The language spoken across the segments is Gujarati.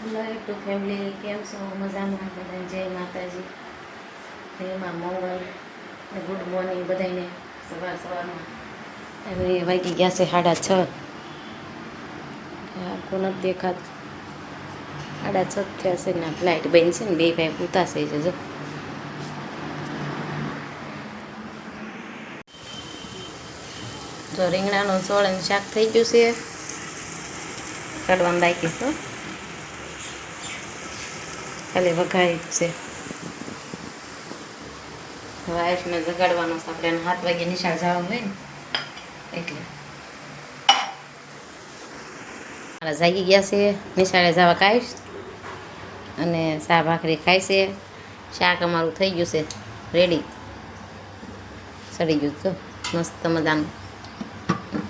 હેલો ટુ ફેમિલી કેમ છો? મજામાં બધા? જય માતાજી. જયમાં મંગળ ગુડ મોર્નિંગ બધાને સવાર સવારમાં. હવે વાગી ગયા છે સાડા છ. આખું નથી દેખાત. સાડા છ થયા છે ને ફ્લાઇટ બંધ છે ને, બે ભાઈ ઉતાશે જજો જો. જો રીંગણાનું સોળ શાક થઈ ગયું છે. કાઢવાનું બાકી છે. ખાલી વઘારી જ છે. વાઇફને જગાડવાનો છે, આપણે સાત વાગે નિશાળ જવાનું હોય ને, એટલે. મારા જાગી ગયા છે, નિશાળે જવા ખાઈશ અને શા ભાખરી ખાય છે. શાક અમારું થઈ ગયું છે રેડી સડી ગયું તો, મસ્ત મજાનું.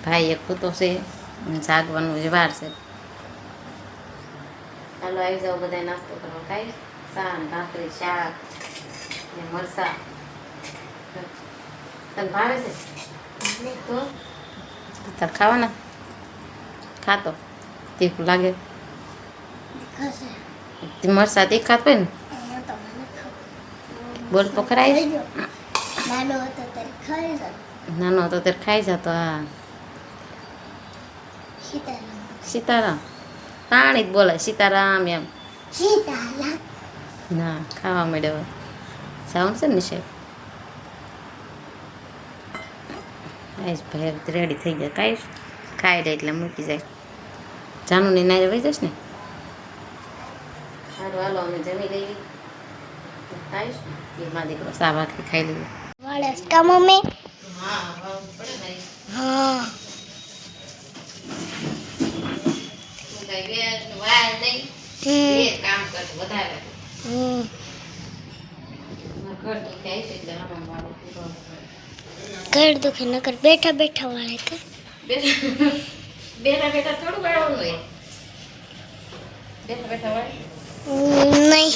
ભાઈ એક કૂતો છે જાગવાનું જ વાર છે. ચાલો આવી જાઓ બધા નાસ્તો કરવા ખાઈ? ચા ને ભાખરી શાક ને મરસા. તને ભાવે છે? તો. તાર ખાવાના? ખાતો. તીખું લાગે. તે મરસા તીખાત ખાતો ને? બોલ તો ખરાય. નાનો હતો ત્યારે ખાઈ જતો નાનો હતો ત્યારે ખાઈ જતો હા. સીતારામ. સીતારામ. પાણી જ બોલે સીતારામ એમ. ના ખાવા મળ્યો. સાઉન્ડ છે ને સાહેબ આઈશ ભાઈ રેડી થઈ ગયા. કાંઈ ખાઈ લે એટલે મૂકી જાય. જાનું ને ના વહી જશ ને? સારું હાલો અમે જમી લઈએ. ખાઈશ એમાં દીકરો સા ભાખરી ખાઈ લઈએ મમ્મી? હા પડે ને હા કઈ વેર નહીં હમ. કામ કર વધારે ઘર દુખે બેઠા બેઠા વાળે કે? બેઠા બેઠા થોડું વાળવાનું હોય. બેઠા બેઠા વાળે? નહીં.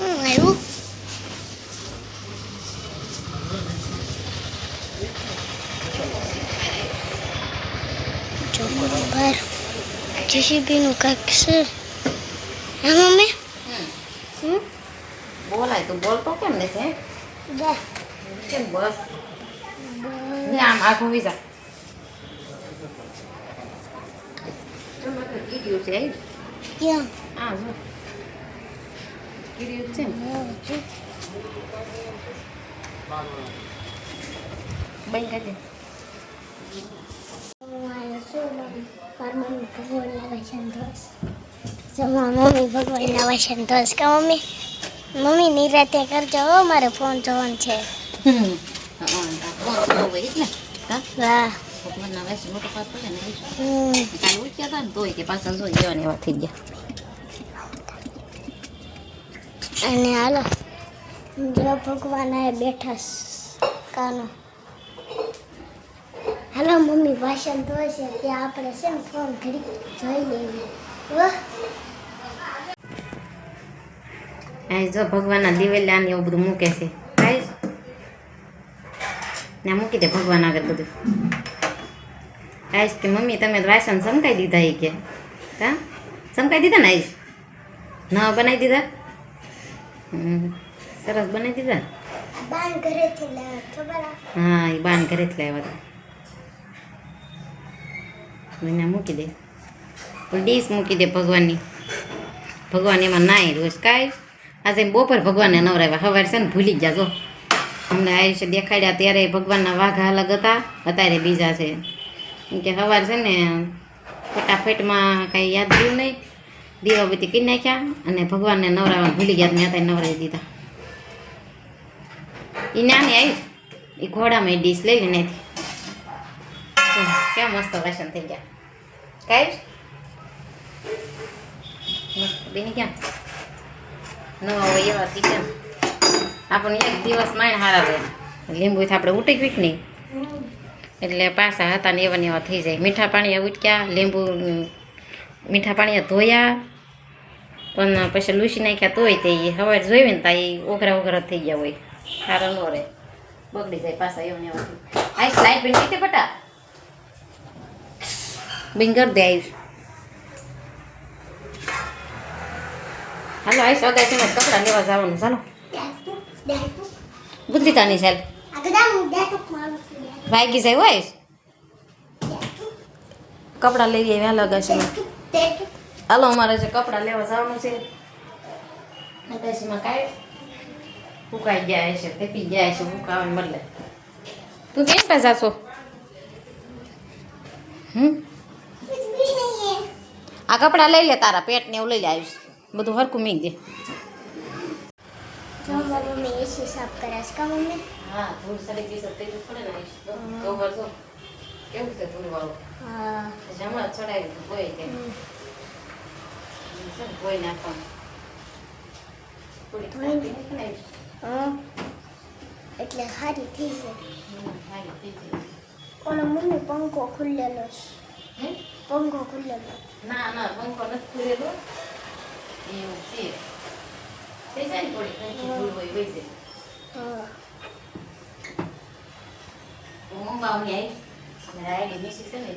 આવ્યું છોકરો બહાર જીસીબીનું કાંઈક છે? હા મમ્મી? હમ. બોલાય તું બોલતો કેમ નથી હે? બે કેમ બસ ને આમ આખું વિઝા કીધું છે? ક્યાં આ જો. કીધું છે ને હું બંધ કરી દે મમ્મી ભગવાનના વાસણ ધોસ જમા મમ્મી ભગવાનના વાસણ ધોસ કા મમ્મી મમ્મી નિરાતે કરજો હો મારે ફોન જોવાનું છે હા ભગવાનના વેસ મોટો પાસ પડે ને જ. કાલે ઉઠ્યા હતા ને તોય કે પાછા જોઈ જવાની એવા થઈ ગયા અને હાલો જો ભગવાન બેઠા કાનો હાલો મમ્મી ભાષણ ધોશે ત્યાં આપણે છે ને ફોન ઘડી જોઈ લઈએ. વાહ અહીં જો ભગવાનના દિવેલા ને એવું બધું મૂકે છે. ખાઈશ ને મૂકી દે ભગવાન આગળ બધું. આઈશ કે મમ્મી તમે વાસણ સમકાઈ દીધા એ કે. હા સમકાઈ દીધા ને આઈશ ન બનાવી દીધા? સરસ બનાવી દીધા બાન ઘરેથી લાવ્યા હા એ બાન ઘરેથી લાવ્યા હતા. એને મૂકી દે. ડીશ મૂકી દે ભગવાનની. ભગવાન એમાં નાય રોજ કાંઈ. આજે બપોર ભગવાનને નવરાવ્યા. સવારે છે ને ભૂલી ગયા, જો. અમને આયુષ્ય દેખાડ્યા ત્યારે ભગવાનના વાઘા અલગ હતા. અત્યારે બીજા છે. એમ કે સવારે છે ને ફટાફટમાં કાંઈ યાદ રહ્યું નહીં. દીવાબત્તી કરી નાખ્યા અને ભગવાનને નવરાવવાનું ભૂલી ગયા. ત્યાં ત્યાં નવરાવી દીધા. એ નાની આવી. એ ઘોડામાં ડીશ લઈ લે આવી કેમ મસ્ત વાસણ થઈ ગયા કાંઈ મસ્ત બેની કેમ નવા હોય એવા થી કેમ આપણને એક દિવસ માણ હારા રહે લીંબુ આપણે ઉટી ગયું નહીં એટલે પાછા હતા ને એવા ને એવા થઈ જાય મીઠા પાણીએ ઉટક્યા લીંબુ મીઠા પાણી ધોયા પણ પછી લૂસી નાખ્યા તોય તે હવે જોઈએ જોઈ ને તા એ ઓઘરા ઓઘરા થઈ ગયા હોય સારા ન રહે બગડી જાય પાછા એવું ને એવું આઈસ લાઈટ બની ગઈ બટા Bingar Dave. હાલો આઈસ વાગા છે કપડા લેવા જવાનું, ચાલો. બુદ્ધિતાની સાહેબ વાગી જાય હોય કપડાં લઈ આવી વહેલા ગાશીમાં હાલો, અમારે છે કપડાં લેવા જવાનું છે. ગાશીમાં ગયા ફૂકાઈ જાય છે તેપી જાય છે ફૂકાવાની બદલે. તું કેમ પાસે જાશો? હમ? આ કપડાં લઈ લે તારા પેટ ને એવું લઈ લે આવીશ બધું હરકું મીક દે. એટલે સારી થઈ છે હમ, હારી થઈ ઓલો મમ્મી પંખો ખુલ્લેલો છે. હે? પંખો ખુલ્લેલો ના ના પંખો નથી ખુલેલો એવું છે થઈ જાય ને થોડી કંઈક ધૂળ હોય વહી જાય હા બાવની આવી રાયડી બેસી છે ને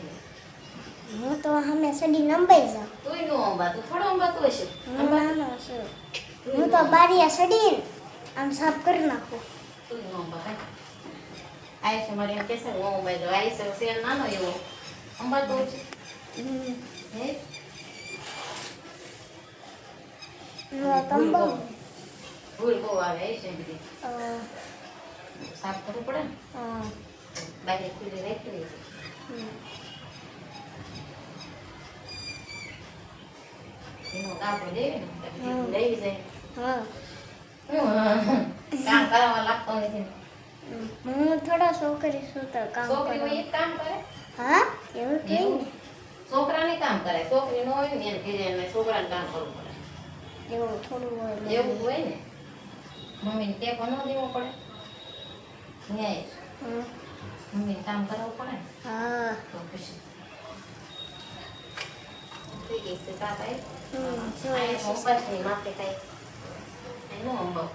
હું તો હમે સડી લંબાઈ જાઉં તોય નો અંબા તું થોડો અંબાતો હશે હું છું તો બારીયા સડી આમ સાફ કરી નાખું તું નો અંબા આયુષ મારી એમ કહેશે હું અંબાઈ દઉં આયુષ શેર નાનો એવો છે. હે હું તંબાઉ ભૂલ બહુ આવે એમ બધી. સાફ કરવું પડે ને? બારી ખુલ્લી રાખી. એનો ગાભો લેવી ને. લઈ જાય. કામ કરાવવા લાગતો નથી હું થોડા છોકરી છું તો કામ છોકરી કામ કરે? હા? એવું કે એવું છોકરાને કામ કરે છોકરી નો હોય ને એને ઘરે એને છોકરાને કામ કરવું પડે એવું થોડું હોય એવું હોય ને મમ્મીને ટેકો ન દેવો પડે ન્યાય. મમ્મીને કામ કરવું પડે હા તો પછી હોમવર્ક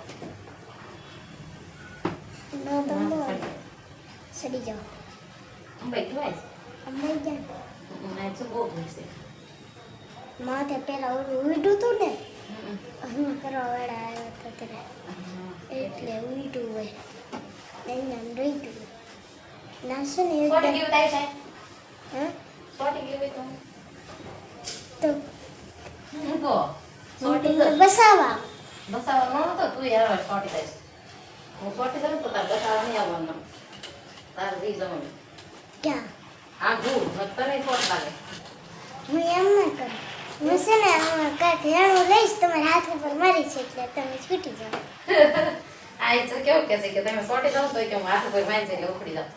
નો તંબાઉ સડી જાઓ અંબાઈ ધોવાય અમે ગયા છે તો બહુ છે. માથે પેલા ઓલું ઉડ્યું હતું ને હમ. કરવા વાળા આવ્યો હતો ત્યારે. એટલે ઉલટું હોય. એના રહી ગયું નાસો ને સોટી ગયું હા? સોટી ગયું તો. તો તો? સોટી તો બસાવા. બસાવા ન હતો તું યાર સોટી થાય હું સોટી દઉં તો તાર બસાવા નહીં આવવાનું. તાર રી જવાનું. ક્યાં? આ ધૂળ તને ખોટ લાગે હું એમ ના કરું. હું છે ને કાંઈક હેણું લઈશ તમારા હાથ ઉપર મારીશ એટલે તમે છૂટી જાઓ. આ તો કેવું કે છે કે તમે સોટી જાવ તો કે હું હાથ ઉપર વાંચે એટલે ઉખડી જાવ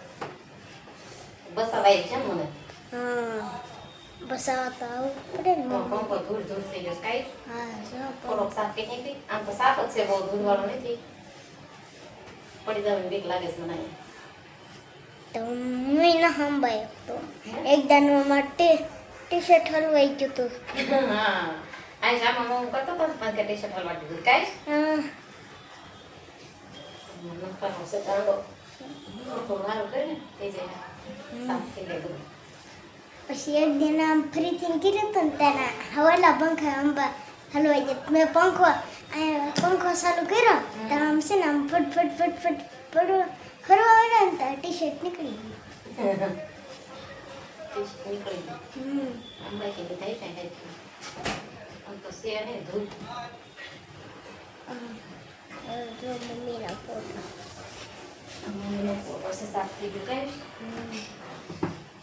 બસાવા આવી છે મને. હા બસાવા તો આવું પડે ને પંખો ધૂળ ધૂળ થઈ ગયો કાંઈ? હા થોડોક સાફ કે નીકળી આમ તો સાફ જ છે બહુ ધૂળવાળો નથી. પડી જવાની બીક લાગે છે મને. તો હું ન સંભાળ્યો તો એક દાનો માટે ટી શર્ટ હલવાઈ ગયું હતું. હા. હું કરતો પણ કે ટી શર્ટ હલવા દીધું. કાંઈ? હા. છે પછી એક દિન આમ ફરીથી કીધું હતું ને તેના હવાલા પંખા અંબા હલવાઈ ગયા. મેં પંખો પંખો ચાલુ કર્યો. તો આમ છે ને આમ ફટ ફટ ફટ ફટ તો ટી શર્ટ નીકળી ગયું ટી શર્ટ નીકળી ગયું અંબાઈ કે થાય કાંઈ આમ તો શેર નહીં ધૂળ જો મમ્મીના ફોટો. મમ્મીનો ફોટો છે સાફ થઈ ગયું કાંઈ.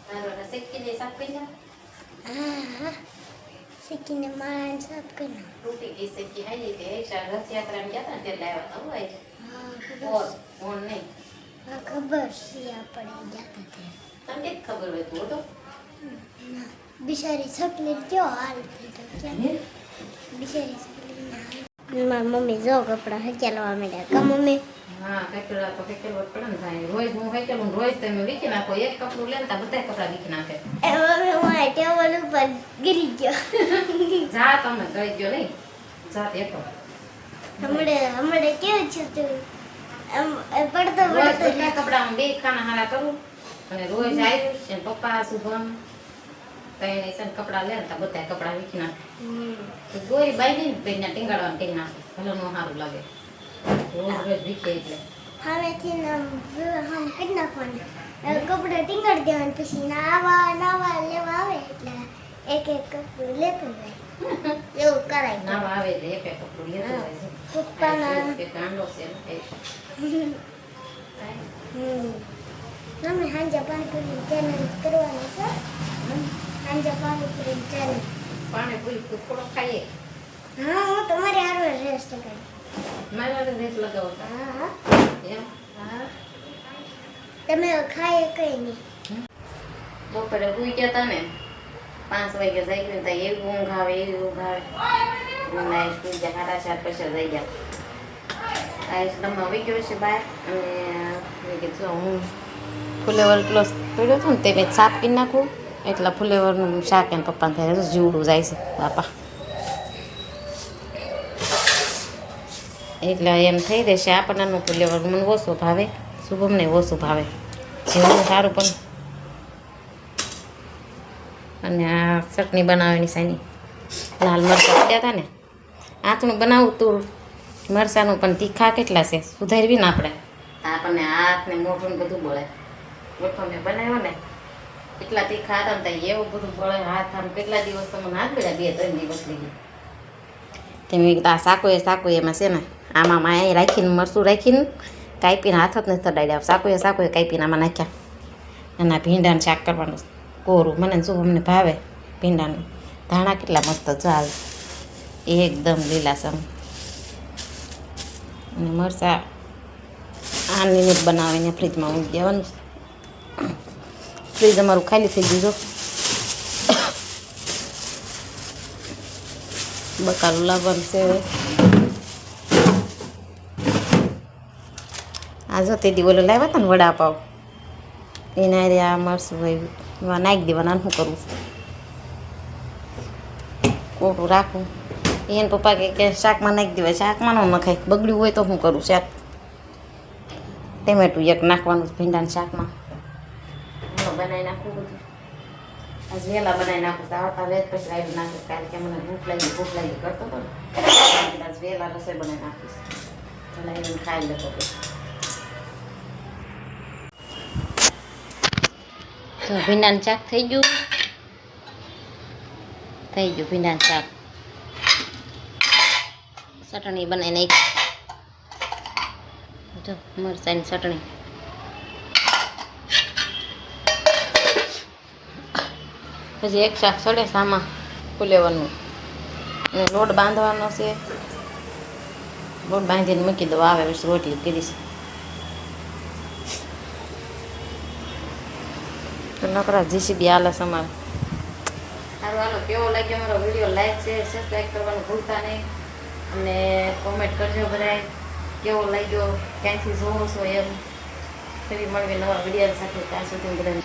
તારો ને શેકીને સાફ કરી હા હા શીખીને માણ સાફ કરી. તૂટી ગઈ કે રથયાત્રામાં ગયા હતા ને લાવ્યા હતા હોય હા ઓન નહીં. હા ખબર છે આપણે જાતા ત્યાં તમને જ ખબર હોય તું તો ના બિચારી ચકલી કયો હાલ થઈ બિચારી ચકલી મારી મમ્મી જો કપડાં હચાલવા માંડ્યા. કા મમ્મી? હા ફેંકેલા તો જ પડે ને ભાઈ. રોજ હું રોજ તમે વીખી નાખો. એક કપડું લે બધા કપડા વીખી નાખે. એ મમ્મી હું આ ટેબલ ઉપર ગીરી ગયો. જા તમે ગઈ ગયો નહીં. જા દેખો હમણે હમણે કેવું છે તું? પડતો પડતો કપડામાં બે ખાના હારા કરું અને રોજ આવ્યું છે પપ્પા શુભમ તઈને છે કપડાં લે ને બધા કપડા વીખી નાખે. ગોરી બાઈ ને તો ટીંગાડવાનું ટીંગ નાખે. ભલે નો સારું લાગે. રોજ રોજ વીખે એટલે. વ- આમ કરી નાખવાનું. કપડાં ટીંગાડી દેવાનું પછી નાવા નાવા લેવા આવે એટલે એક એક કપડું લેતું જાય એવું કરાય. નાવા આવે એટલે એક એક કપડું લેતું છે. પપ્પાના કે ગાંડો છે મમ્મી સાંજે પાણીપુરી ચેનલ કરવાની છે સાંજે પાણીપુરી ચેનલ પાણીપુરી થોડો ખાઈએ હા હું તમારી હારો રેસ્ટ કરી મારા રેસ લગાવો તો. હા એમ હા તમે ખાઈએ કઈ નહીં બપોરે ઉઈ ગયા તા ને પાંચ વાગે જઈ ગયું ત્યાં એવી ઊંઘ આવે એવી ઊંઘ આવે અને આ સુઈ ગયા સાડા ચાર પછી જઈ ગયા. આ રમવા વહી ગયો છે બહાર અને મેં કીધું જો હું ફુલેવર ક્લોઝ પડ્યો હતો ને, તે મેં સાફ કરી નાખું. એટલા ફુલેવરનું શાક એને પપ્પાને થાય જીવડું જાય છે, બાપા. એટલે એમ થઈ રહેશે આપણને ફુલેવર મને ઓછું ભાવે, શુભમને ઓછું ભાવે. જેવું સારું પણ. અને આ ચટણી બનાવવાની સાની. લાલ મરચાં પડ્યા હતા ને આથણું બનાવું તું. મરચાંનું પણ તીખા કેટલા છે? સુધારવી ને આપણે. આપણને હાથ ને મોઢું ને બધું બળે ગોઠો મેં બનાવ્યો ને. કેટલા તીખા હતા ને ત્યાં એવું બધું બળે હાથ આમ કેટલા દિવસ તો મને હાથ પડ્યા બે ત્રણ દિવસ લઈ તે આ સાકુ એ સાકુ એમાં છે ને આમાં માં રાખીને મરચું રાખીને કાપીને હાથ જ નથી તડાડ્યા સાકુ એ સાકુએ એ કાપીને આમાં નાખ્યા. અને આ ભીંડાનું શાક કરવાનું કોરું. મને શું અમને ભાવે? ભીંડાનું. ધાણા કેટલા મસ્ત ચાલ. એકદમ લીલાસમ. અને મરચાં આની જ બનાવીને ફ્રીજમાં મૂકી દેવાનું. ફ્રીજ અમારું ખાલી થઈ જો. બકાલું લાવવાનું છે આ જો તે ઓલો લાવ્યા હતા ને વડાપાવ. એના રે આ મરસું ભાઈ નાખી દેવાના શું કરવું? કોટું રાખવું. એને પપ્પા કહે કે શાકમાં નાખી દેવાય. શાકમાં ન નખાય. બગડ્યું હોય તો હું કરું શાક? ટેમેટું એક નાખવાનું ભીંડાના શાકમાં. બનાવી નાખવું બધું. આજ વહેલા બનાવી નાખું તો આવતા વેત પછી લાવી નાખીશ કારણ કે મને ભૂખ લાગી ભૂખ લાગી કરતો હતો ને આજ વહેલા રસોઈ બનાવી નાખીશ બનાવીને ખાઈ લેતો તો ભીંડાનું શાક થઈ ગયું? થઈ ગયું ભીંડાનું શાક. ચટણી બનાવી નાખી જો, મરચાંની ચટણી. પછી એક શાક સડે સામા ફૂલેવાનું અને લોટ બાંધવાનો છે. લોટ બાંધીને મૂકી દો આવે પછી રોટલી કરીશ. તો નકરા જીસીબી આલે અમારે. સારું હાલો, કેવો લાગ્યો મારો વીડિયો? લાઈક છે સબસ્ક્રાઈબ કરવાનું ભૂલતા નહીં. અને કોમેન્ટ કરજો બધાય, કેવો લાગ્યો, ક્યાંથી જોવો છો એમ. ફરી મળવી નવા વીડિયો સાથે, ત્યાં સુધી બધાને